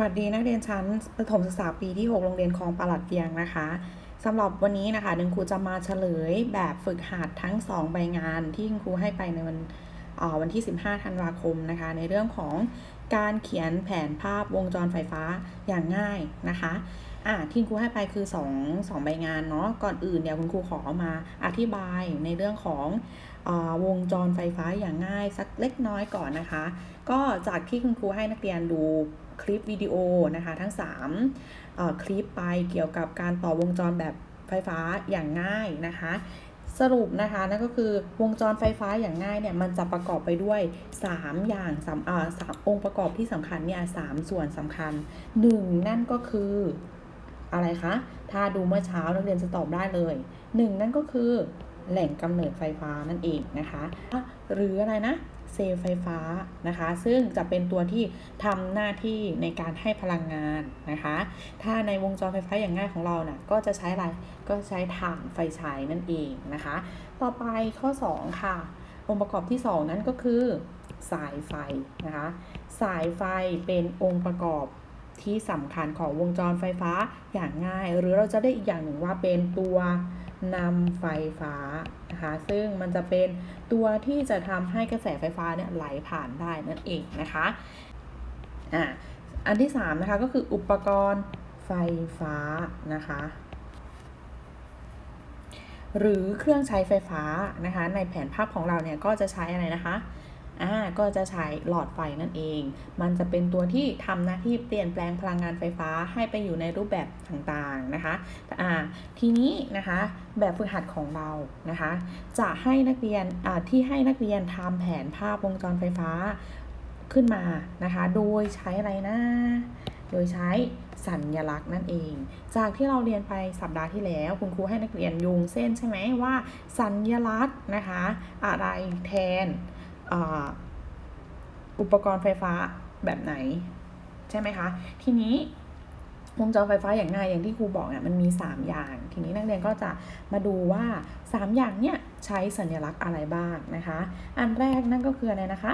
วัสดีนักเรียนชั้นประถมศึกษาปีที่ 6 โรงเรียนคลองปลัดเวียงนะคะสำหรับวันนี้นะคะหนึ่งครูจะมาเฉลยแบบฝึกหัดทั้ง 2 ใบงานที่คุณครูให้ไปในวันวันที่ 15 ธันวาคมนะคะ ในเรื่องของการเขียนแผนภาพวงจรไฟฟ้าอย่างง่ายนะคะอ่าที่คุณครูให้ไปคือ2 2ใบงานเนาะก่อนอื่นเดี๋ยวคุณครูขอมาอธิบายในเรื่องของอวงจรไฟฟ้าอย่างง่ายสักเล็กน้อยก่อนนะคะ ก็จากที่คุณครูให้นักเรียนดู คลิปวิดีโอนะคะทั้ง3คลิปไปเกี่ยวกับการต่อวงจรแบบไฟฟ้าอย่างง่ายนะคะ สรุปนะคะนั่นก็คือวงจรไฟฟ้าอย่างง่ายเนี่ยมันจะประกอบไปด้วย 3 อย่างสามอ่าสามองค์ประกอบที่สำคัญเนี่ยสามส่วนสำคัญ 1 นั่นก็คืออะไรคะ ถ้าดูเมื่อเช้านักเรียนจะตอบได้เลย 1 นั่นก็คือแหล่งกำเนิดไฟฟ้านั่นเองนะคะ หรืออะไรนะ เซลล์ไฟฟ้านะคะ ซึ่งจะเป็นตัวที่ทำหน้าที่ในการให้พลังงานนะคะ ถ้าในวงจรไฟฟ้าอย่างง่ายของเรานะ่ะก็จะใช้อะไรก็ใช้ถ่านไฟฉายนั่นเองนะคะ ต่อไปข้อ 2 ค่ะ องค์ประกอบที่ 2 นั่นก็คือ สายไฟนะคะ สายไฟเป็นองค์ประกอบที่สำคัญของวงจรไฟฟ้าอย่างง่าย หรือเราจะได้อีกอย่างหนึ่งว่าเป็นตัว นำไฟฟ้านะคะซึ่งมันจะเป็นตัวที่จะทำให้กระแสไฟฟ้าเนี่ยไหลผ่านได้นั่นเองนะคะอ่าอันที่3นะคะก็คืออุปกรณ์ไฟฟ้านะคะหรือเครื่องใช้ไฟฟ้านะคะในแผนภาพของเราเนี่ยก็จะใช้อะไรนะคะ อ่าก็จะใช้หลอดไฟนั่นเอง มันจะเป็นตัวที่ทำหน้าที่เปลี่ยนแปลงพลังงานไฟฟ้าให้ไปอยู่ในรูปแบบต่างๆนะคะอ่าทีนี้นะคะแบบฝึกหัดของเรานะคะ จะให้นักเรียนอ่าที่ให้นักเรียนทำแผนภาพวงจรไฟฟ้าขึ้นมานะคะ โดยใช้อะไรนะโดยใช้สัญญลักษณ์นั่นเอง จากที่เราเรียนไปสัปดาห์ที่แล้ว คุณครูให้นักเรียนโยงเส้นใช่ไหมว่า สัญญลักษณ์นะคะ อะไรแทน อุปกรณ์ไฟฟ้าแบบไหน ใช่ไหมคะ ทีนี้วงจรไฟฟ้าอย่างง่ายอย่างที่ครูบอกเนี่ยมันมี 3 อย่าง ทีนี้นักเรียนก็จะมาดูว่า 3 อย่างเนี่ยใช้สัญลักษณ์อะไรบ้างนะคะ อันแรกนั่นก็คืออะไรนะคะ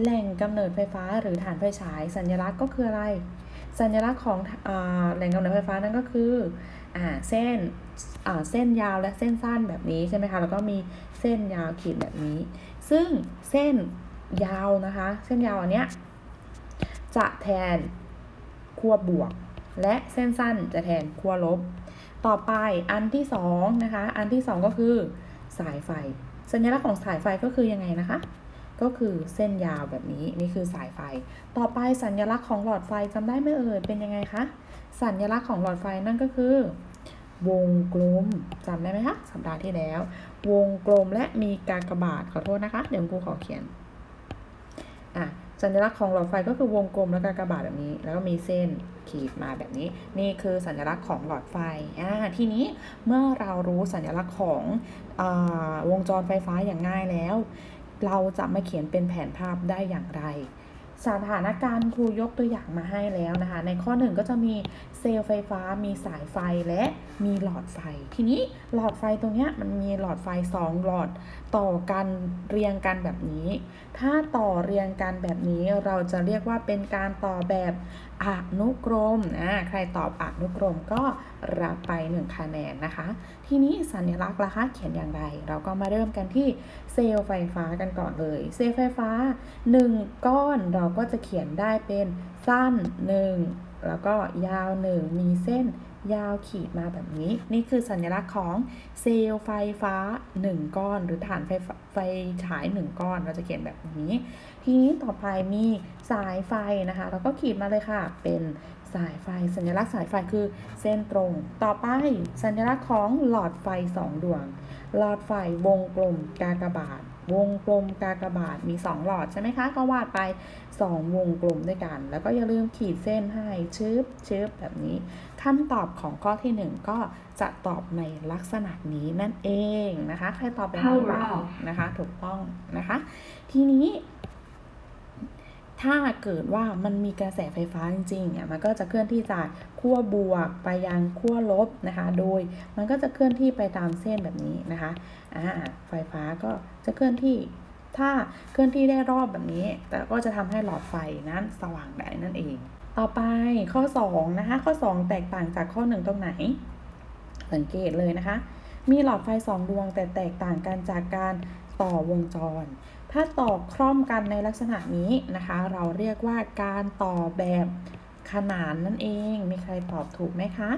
แหล่งกำเนิดไฟฟ้าหรือฐานไฟฉาย สัญลักษณ์ก็คืออะไร สัญลักษณ์ของอแหล่งกำเนิดไฟฟ้านั่นก็คืออเส้นเส้นยาวและเส้นสั้นแบบนี้ใช่ไหมคะแล้วก็มีเส้นยาวขีดแบบนี้ ซึ่งเส้นยาวนะคะ เส้นยาวอันเนี้ยจะแทนขั้วบวก และเส้นสั้นจะแทนขั้วลบ ต่อไปอันที่สองนะคะ อันที่สองก็คือสายไฟ สัญลักษณ์ของสายไฟก็คือยังไงนะคะ ก็คือเส้นยาวแบบนี้นี่คือสายไฟ ต่อไปสัญลักษณ์ของหลอดไฟจำได้ไหมเอ่ยเป็นยังไงคะสัญลักษณ์ของหลอดไฟนั่นก็คือ วงกลมจำได้ไหมคะสัปดาห์ที่แล้ว วงกลมและมีกากบาทขอโทษนะคะ เดี๋ยวครูขอเขียนอะสัญลักษณ์ของหลอดไฟก็คือวงกลมและกากบาทแบบนี้ แล้วก็มีเส้นขีดมาแบบนี้ นี่คือสัญลักษณ์ของหลอดไฟอ่าทีนี้เมื่อเรารู้สัญลักษณ์ของอวงจรไฟฟ้าอย่างง่ายแล้ว เราจะมาเขียนเป็นแผนภาพได้อย่างไร สถานการณ์ครูยกตัวอย่างมาให้แล้วนะคะ ในข้อหนึ่งก็จะมีเซลล์ไฟฟ้า มีสายไฟและมีหลอดไฟ ทีนี้หลอดไฟตรงนี้มันมีหลอดไฟ 2 หลอดต่อกันเรียงกันแบบนี้ ถ้าต่อเรียงกันแบบนี้เราจะเรียกว่าเป็นการต่อแบบอนุกรมนะใครตอบอนุกรมก็รับไป 1 คะแนนนะคะ ทีนี้สัญลักษณ์ละคะเขียนอย่างไร เราก็มาเริ่มกันที่เซลล์ไฟฟ้ากันก่อนเลย เซลล์ไฟฟ้า 1 ก้อนเราก็จะเขียนได้เป็นสั้น 1 แล้วก็ยาว 1 มีเส้น ยาวขีดมาแบบนี้ นี่คือสัญลักษณ์ของเซลล์ไฟฟ้า 1 ก้อน หรือฐานไฟไฟฉาย 1 ก้อน เราจะเขียนแบบนี้ ทีนี้ต่อไปมีสายไฟนะคะ เราก็ขีดมาเลยค่ะ เป็นสายไฟ สัญลักษณ์สายไฟคือเส้นตรง ต่อไปสัญลักษณ์ของหลอดไฟ 2 ดวง หลอดไฟวงกลมกากบาท วงกลมกากบาทมี 2 หลอดใช่ไหมคะ ก็วาดไป 2 วงกลมด้วยกัน แล้วก็อย่าลืมขีดเส้นให้ชึบชึบแบบนี้คำตอบของข้อที่ 1 ก็จะตอบในลักษณะนี้นั่นเองนะคะ ใครตอบแบบนี้บ้างนะคะ ถูกต้องนะคะ ทีนี้ ถ้าเกิดว่ามันมีกระแสไฟฟ้าจริงๆเนี่ยมันก็จะเคลื่อนที่จากขั้วบวกไปยังขั้วลบนะคะ โดยมันก็จะเคลื่อนที่ไปตามเส้นแบบนี้นะคะอ่าไฟฟ้าก็จะเคลื่อนที่ถ้าเคลื่อนที่ได้รอบแบบนี้ แต่ก็จะทำให้หลอดไฟนั้นสว่างได้นั่นเองตต่อไปข้อ2นะคะข้อ 2 แตกต่างจากข้อ 1 ตรงไหน สังเกตเลยนะคะ มีหลอดไฟ 2 ดวงแต่แตกต่างกันจากการต่อวงจร ถ้าต่อคร่อมกันในลักษณะนี้นะคะ เราเรียกว่าการต่อแบบขนานนั่นเอง มีใครตอบถูกไหมคะ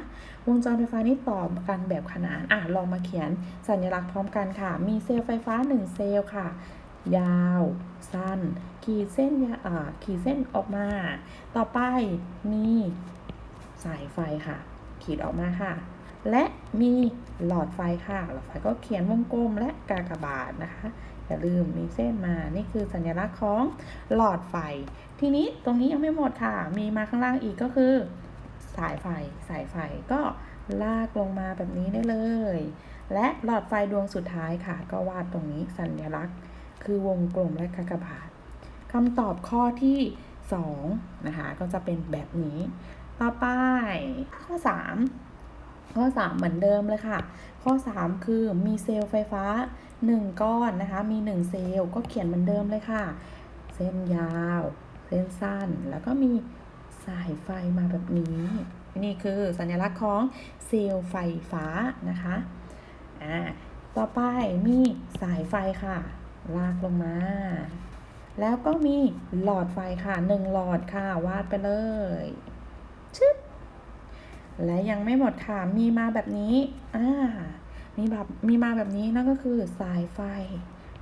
วงจรไฟฟ้านี้ต่อกันแบบขนาน อะ ลองมาเขียนสัญลักษณ์พร้อมกันค่ะ มีเซลล์ไฟฟ้า 1 เซลล์ค่ะ ยาว สั้น ขีดเส้นยาขีดเส้นออกมา ต่อไปมีสายไฟค่ะ ขีดออกมาค่ะ และมีหลอดไฟค่ะ หลอดไฟก็เขียนวงกลมและกากบาทนะคะ อย่าลืมมีเส้นมา นี่คือสัญลักษณ์ของหลอดไฟ ทีนี้ตรงนี้ยังไม่หมดค่ะ มีมาข้างล่างอีกก็คือ สายไฟ สายไฟก็ลากลงมาแบบนี้ได้เลย และหลอดไฟดวงสุดท้ายค่ะ ก็วาดตรงนี้สัญลักษณ์ คือวงกลมและกากบาทคำตอบข้อที่2นะคะ ก็จะเป็นแบบนี้ ต่อไปข้อ 3 ข้อ 3 เหมือนเดิมเลยค่ะ ข้อ 3 คือมีเซลล์ไฟฟ้า 1 ก้อนนะคะ มี 1 เซลล์ก็เขียนเหมือนเดิมเลยค่ะ เส้นยาว เส้นสั้น แล้วก็มีสายไฟมาแบบนี้ นี่คือสัญลักษณ์ของเซลล์ไฟฟ้านะคะอ่าต่อไปมีสายไฟค่ะ ลากลงมา แล้วก็มีหลอดไฟค่ะหนึ่งหลอดค่ะ วาดไปเลยชึบ และยังไม่หมดค่ะ มีมาแบบนี้อ่ามีแบบมีมาแบบนี้นั่นก็คือสายไฟ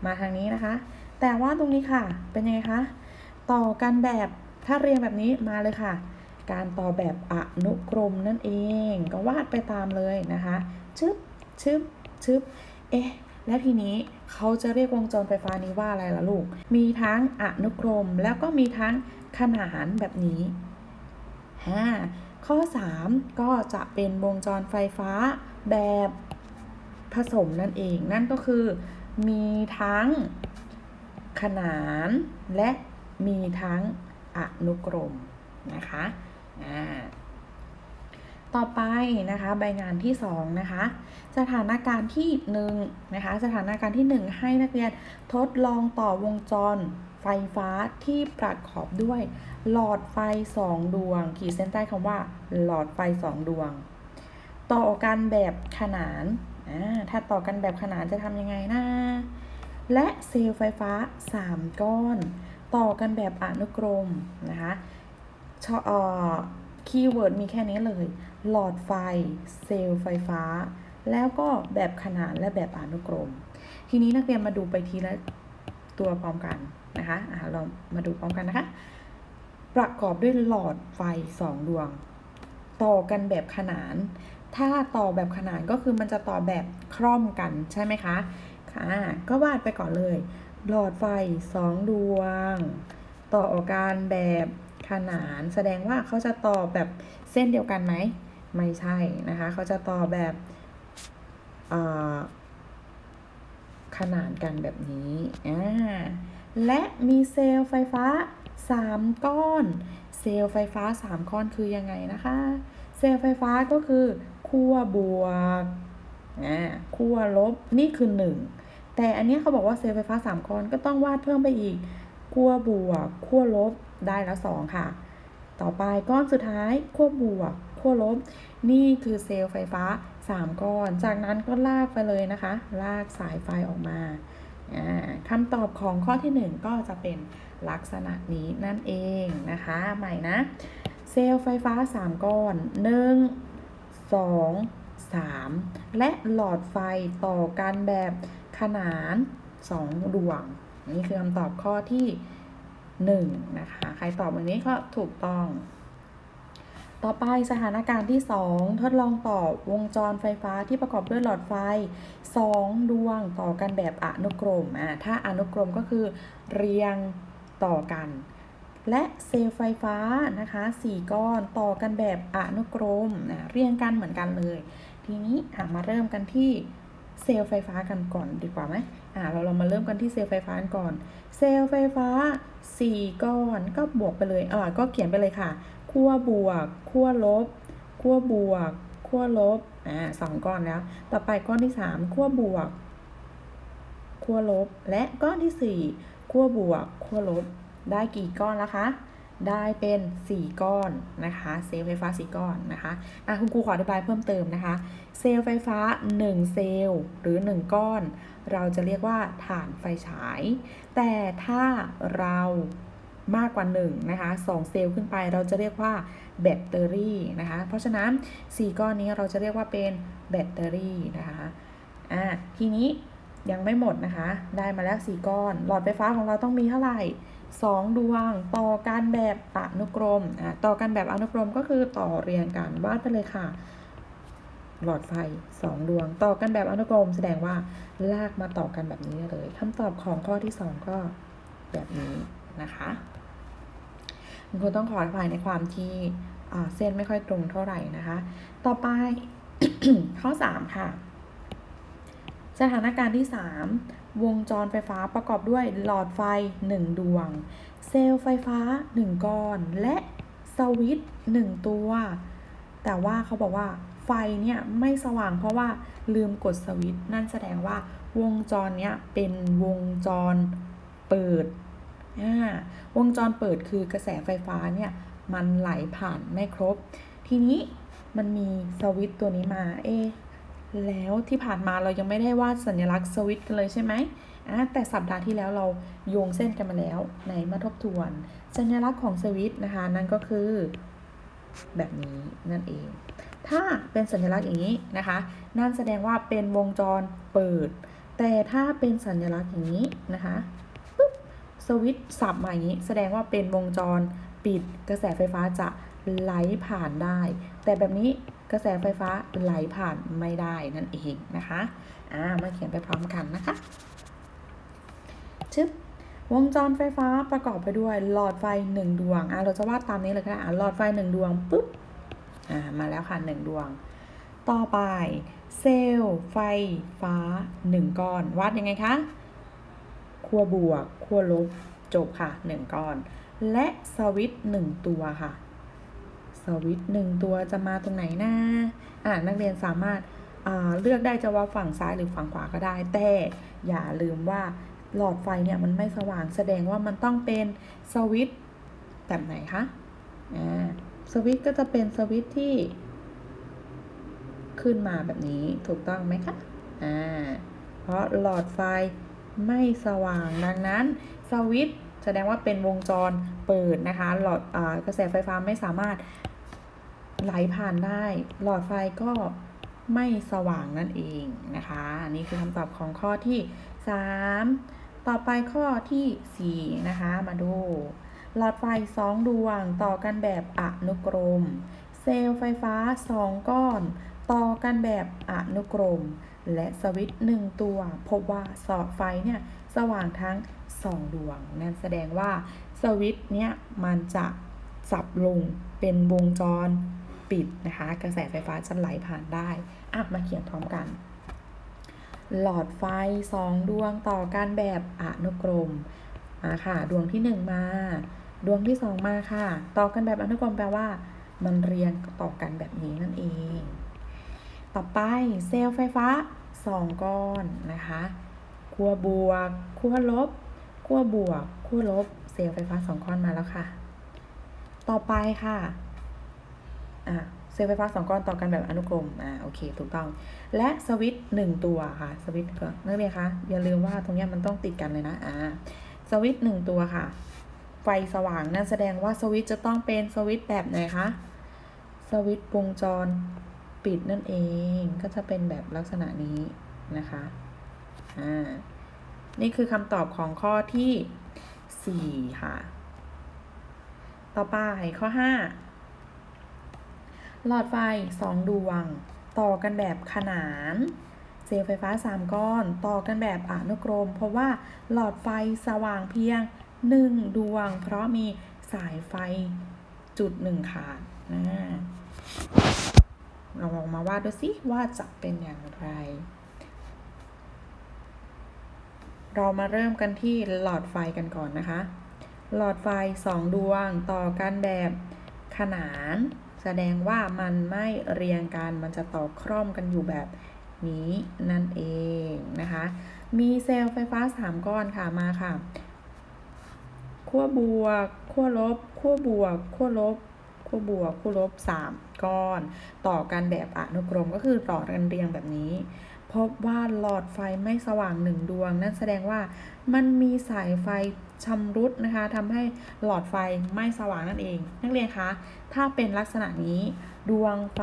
มาทางนี้นะคะ แต่ว่าตรงนี้ค่ะ เป็นยังไงคะ ต่อกันแบบถ้าเรียงแบบนี้มาเลยค่ะ การต่อแบบอนุกรมนั่นเอง ก็วาดไปตามเลยนะคะ ชึบชึบชึบเอ๊ะ และทีนี้เขาจะเรียกวงจรไฟฟ้านี้ว่าอะไรล่ะลูก มีทั้งอนุกรมแล้วก็มีทั้งขนานแบบนี้ฮะ ข้อ 3 ก็จะเป็นวงจรไฟฟ้าแบบผสมนั่นเอง นั่นก็คือ มีทั้งขนานและมีทั้งอนุกรมนะคะอ่า ต่อไปนะคะใบงานที่2นะคะสถานการณ์ที่1นะคะสถานการณ์ที่ 1 ให้นักเรียนทดลองต่อวงจรไฟฟ้าที่ประกอบด้วย หลอดไฟ 2 ดวง ขีดเส้นใต้คำว่า หลอดไฟ 2 ดวง ต่อกันแบบขนานถ้าต่อกันแบบขนานจะทำยังไงนะและเซลล์ไฟฟ้า 3 ก้อน ต่อกันแบบอนุกรมนะคะชออ คีย์เวิร์ดมีแค่นี้เลย หลอดไฟ เซลล์ไฟฟ้า แล้วก็แบบขนานและแบบอนุกรม ทีนี้นักเรียนมาดูไปทีละตัวพร้อมกันนะคะอ่าเรามาดูพร้อมกันนะคะ ประกอบด้วยหลอดไฟ 2 ดวง ต่อกันแบบขนาน ถ้าต่อแบบขนานก็คือมันจะต่อแบบคร่อมกันใช่ไหมคะ ค่ะ ก็วาดไปก่อนเลย หลอดไฟ 2 ดวง ต่อกันแบบ ขนาน แสดงว่าเขาจะต่อแบบเส้นเดียวกันไหม ไม่ใช่นะคะ เขาจะต่อแบบขนานกันแบบนี้อ่าและมีเซลล์ไฟฟ้า 3 ก้อน เซลล์ไฟฟ้า 3 ก้อนคือยังไงนะคะ เซลล์ไฟฟ้าก็คือขั้วบวกอ่าขั้วลบนี่คือ 1 แต่อันนี้เขาบอกว่าเซลล์ไฟฟ้า 3 ก้อนก็ต้องวาดเพิ่มไปอีกขั้วบวกขั้วลบ ได้แล้ว 2 ค่ะ ต่อไปก้อนสุดท้ายขั้วบวกขั้วลบ นี่คือเซลล์ไฟฟ้า 3 ก้อน จากนั้นก็ลากไปเลยนะคะ ลากสายไฟออกมาคำตอบของข้อที่ 1 ก็จะเป็นลักษณะนี้นั่นเองนะคะ ใหม่นะ เซลล์ไฟฟ้า 3 ก้อน 1 2 3 และหลอดไฟต่อกันแบบขนาน 2 ดวง นี่คือคำตอบข้อที่ 1 นะคะ ใครตอบแบบนี้ก็ถูกต้อง ต่อไปสถานการณ์ที่ 2 ทดลองต่อวงจรไฟฟ้าที่ประกอบด้วยหลอดไฟ 2 ดวงต่อกันแบบอนุกรมอ่าถ้าอนุกรมก็คือเรียงต่อกัน และเซลล์ไฟฟ้านะคะ4ก้อนต่อกันแบบอนุกรมนะเรียงกันเหมือนกันเลย ทีนี้มาเริ่มกันที่เซลล์ไฟฟ้ากันก่อนดีกว่าไหม อ่าเราเรามาเริ่มกันที่เซลล์ไฟฟ้าก่อน เซลล์ไฟฟ้า 4 ก้อนก็บวกไปเลยอ่าก็เขียนไปเลยค่ะขั้วบวกขั้วลบขั้วบวกขั้วลบอ่าสองก้อนแล้ว ต่อไปก้อนที่ 3ขั้วบวกขั้วลบ และก้อนที่4ขั้วบวกขั้วลบ ได้กี่ก้อนแล้วคะได้เป็น 4 ก้อนนะคะ เซลล์ไฟฟ้า 4 ก้อนนะคะอะคุณครูขออธิบายเพิ่มเติมนะคะ เซลล์ไฟฟ้า 1 เซลล์หรือ 1 ก้อน เราจะเรียกว่าฐานไฟฉาย แต่ถ้าเรามากกว่า1นะคะ2เซลล์ขึ้นไปเราจะเรียกว่าแบตเตอรี่นะคะ เพราะฉะนั้น 4 ก้อนนี้เราจะเรียกว่าเป็นแบตเตอรี่นะคะอะทีนี้ยังไม่หมดนะคะ ได้มาแล้ว 4 ก้อน หลอดไฟฟ้าของเราต้องมีเท่าไหร่ 2 ดวงต่อกันแบบอนุกรมอะต่อกันแบบอนุกรมก็คือต่อเรียงกันวาดไปเลยค่ะ หลอดไฟ 2 ดวง ต่อกันแบบอนุกรมแสดงว่าลากมาต่อกันแบบนี้เลยคำตอบของข้อที่ 2 ก็แบบนี้นะคะคุณต้องขออภัยในความที่เส้นไม่ค่อยตรงเท่าไหร่นะคะ ต่อไปข้อ 3 ค่ะ สถานการณ์ที่ 3 วงจรไฟฟ้าประกอบด้วยหลอดไฟ 1 ดวง เซลล์ไฟฟ้า 1 ก้อน และสวิตช์1ตัว แต่ว่าเขาบอกว่า ฟเนี่ยไม่สว่างเพราะว่าลืมกดสวิตช์นั่นแสดงว่าวงจรเนี้ยเป็นวงจรเปิดวงจรเปิดคือกระแสไฟฟ้าเนี่ยมันไหลผ่านไม่ครบ ทีนี้มันมีสวิตตัวนี้มา เอแล้วที่ผ่านมาเรายังไม่ได้วาดสัญลักษณ์สวิตกันเลยใช่ไหมอะแต่สัปดาห์ที่แล้วเราโยงเส้นกันมาแล้วในมาทบทวน สัญลักษณ์ของสวิตนะคะ นั่นก็คือแบบนี้นั่นเอง ถ้าเป็นสัญลักษณ์อย่างนี้นะคะ นั่นแสดงว่าเป็นวงจรเปิด แต่ถ้าเป็นสัญลักษณ์อย่างนี้นะคะปุ๊บสวิตสับมาอย่างนี้ แสดงว่าเป็นวงจรปิด กระแสไฟฟ้าจะไหลผ่านได้ แต่แบบนี้กระแสไฟฟ้าไหลผ่านไม่ได้นั่นเองนะคะอ่ามาเขียนไปพร้อมกันนะคะชึบวงจรไฟฟ้าประกอบไปด้วยหลอดไฟ 1 ดวง อ่าเราจะวาดตามนี้เลยก็ได้ อ่าหลอดไฟ 1 ดวง ปุ๊บ อ่ามาแล้วค่ะ1ดวง ต่อไป เซลล์ไฟฟ้า1ก้อน วาดยังไงคะขั้วบวกขั้วลบจบค่ะ1ก้อน และสวิตช์1ตัวค่ะ สวิตช์หนึ่งตัวจะมาตรงไหนนะอ่านักเรียนสามารถเลือกได้จะว่าฝั่งซ้ายหรือฝั่งขวาก็ได้ แต่อย่าลืมว่าหลอดไฟเนี่ยมันไม่สว่างแสดงว่ามันต้องเป็นสวิตช์แบบไหนคะ อ่า สวิตก็จะเป็นสวิตที่ ขึ้นมาแบบนี้ถูกต้องไหมคะ อ่า เพราะหลอดไฟไม่สว่างดังนั้นสวิตแสดงว่าเป็นวงจรเปิดนะคะ หลอดอกระแสไฟฟ้าไม่สามารถไหลผ่านได้ หลอดไฟก็ไม่สว่างนั่นเองนะคะนี่คือคำตอบของข้อที่ 3 ต่อไปข้อที่ 4 นะคะ มาดู หลอดไฟ 2 ดวงต่อกันแบบอนุกรม เซลล์ไฟฟ้า 2 ก้อน ต่อกันแบบอนุกรม และสวิตช์1ตัว พบว่าสอดไฟเนี่ยสว่างทั้ง 2 ดวง นั่นแสดงว่าสวิตช์เนี่ยมันจะสับลงเป็นวงจรปิดนะคะ กระแสไฟฟ้าจะไหลผ่านได้อะมาเขียนพร้อมกัน หลอดไฟ 2 ดวงต่อกันแบบอนุกรมมาค่ะ ดวงที่ 1 มา ดวงที่2มาค่ะ ต่อกันแบบอนุกรมแปลว่า มันเรียงต่อกันแบบนี้นั่นเอง ต่อไปเซลล์ไฟฟ้า2ก้อนนะคะขั้วบวกขั้วลบขั้วบวกขั้วลบ เซลล์ไฟฟ้า2ก้อนมาแล้วค่ะ ต่อไปค่ะอะเซลล์ไฟฟ้าสองก้อนต่อกันแบบอนุกรม อ่า โอเค ถูกต้อง และสวิตช์หนึ่งตัวค่ะ สวิตช์ก็นักเรียนคะ อย่าลืมว่าตรงนี้มันต้องติดกันเลยนะ อ่า สวิตช์หนึ่งตัวค่ะ ไฟสว่างนั่นแสดงว่าสวิตจะต้องเป็นสวิตแบบไหนคะ สวิตวงจรปิดนั่นเองก็จะเป็นแบบลักษณะนี้นะคะอ่านี่คือคำตอบของข้อที่ 4 ค่ะ ต่อไปข้อ 5 หลอดไฟ 2 ดวง ต่อกันแบบขนาน เซลล์ไฟฟ้า 3 ก้อน ต่อกันแบบอนุกรม เพราะว่าหลอดไฟสว่างเพียง 1 ดวง เพราะมีสายไฟจุดหนึ่งขาดนะเราลองมาวาดดูสิว่าจะเป็นอย่างไร เรามาเริ่มกันที่หลอดไฟกันก่อนนะคะ หลอดไฟ2ดวงต่อกันแบบขนาน แสดงว่ามันไม่เรียงกันมันจะต่อคร่อมกันอยู่แบบนี้นั่นเองนะคะ มีเซลล์ไฟฟ้า 3 ก้อนค่ะมาค่ะ ขั้วบวกขั้วลบขั้วบวกขั้วลบขั้วบวกขั้วลบ 3 ก้อน ต่อกันแบบอนุกรมก็คือต่อกันเรียงแบบนี้ พบว่าหลอดไฟไม่สว่างหนึ่งดวง นั่นแสดงว่ามันมีสายไฟชำรุดนะคะทำให้หลอดไฟไม่สว่างนั่นเอง นักเรียนคะ ถ้าเป็นลักษณะนี้ ดวงไฟ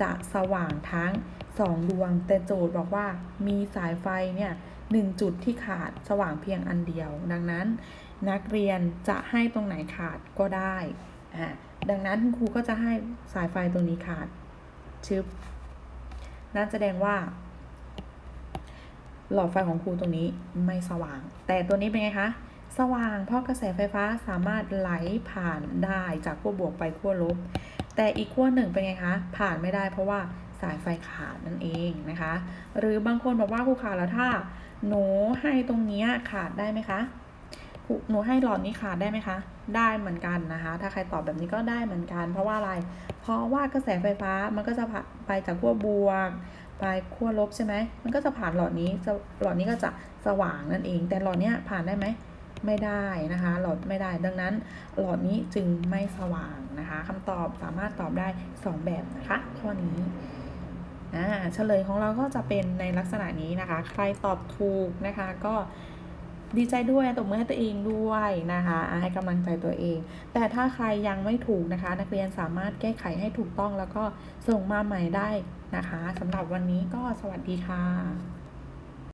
จะสว่างทั้ง 2 ดวง แต่โจทย์บอกว่ามีสายไฟเนี่ยหนึ่งจุดที่ขาดสว่างเพียงอันเดียว ดังนั้น นักเรียนจะให้ตรงไหนขาดก็ได้อ่าดังนั้นคุณครูก็จะให้สายไฟตรงนี้ขาดชึบนั่นแสดงว่า หลอดไฟของครูตรงนี้ไม่สว่าง แต่ตัวนี้เป็นไงคะ สว่างเพราะกระแสไฟฟ้าสามารถไหลผ่านได้จากขั้วบวกไปขั้วลบ แต่อีกขั้วหนึ่งเป็นไงคะ ผ่านไม่ได้เพราะว่าสายไฟขาดนั่นเองนะคะ หรือบางคนบอกว่าครูขาดแล้วถ้าหนูให้ตรงนี้ขาดได้ไหมคะ หนูให้หลอดนี้ขาดได้ไหมคะ ได้เหมือนกันนะคะ ถ้าใครตอบแบบนี้ก็ได้เหมือนกัน เพราะว่าอะไร เพราะว่ากระแสไฟฟ้ามันก็จะผ่านไปจากขั้วบวกไปขั้วลบใช่ไหม มันก็จะผ่านหลอดนี้หลอดนี้ก็จะสว่างนั่นเอง แต่หลอดเนี้ยผ่านได้ไหมไม่ได้นะคะ หลอดไม่ได้ ดังนั้นหลอดนี้จึงไม่สว่างนะคะคำตอบสามารถตอบได้ 2 แบบนะคะข้อนี้อ่าเฉลยของเราก็จะเป็นในลักษณะนี้นะคะ ใครตอบถูกนะคะก็ ดีใจด้วยตบมือให้ตัวเองด้วยนะคะให้กำลังใจตัวเอง แต่ถ้าใครยังไม่ถูกนะคะ นักเรียนสามารถแก้ไขให้ถูกต้องแล้วก็ส่งมาใหม่ได้นะคะสำหรับวันนี้ก็สวัสดีค่ะ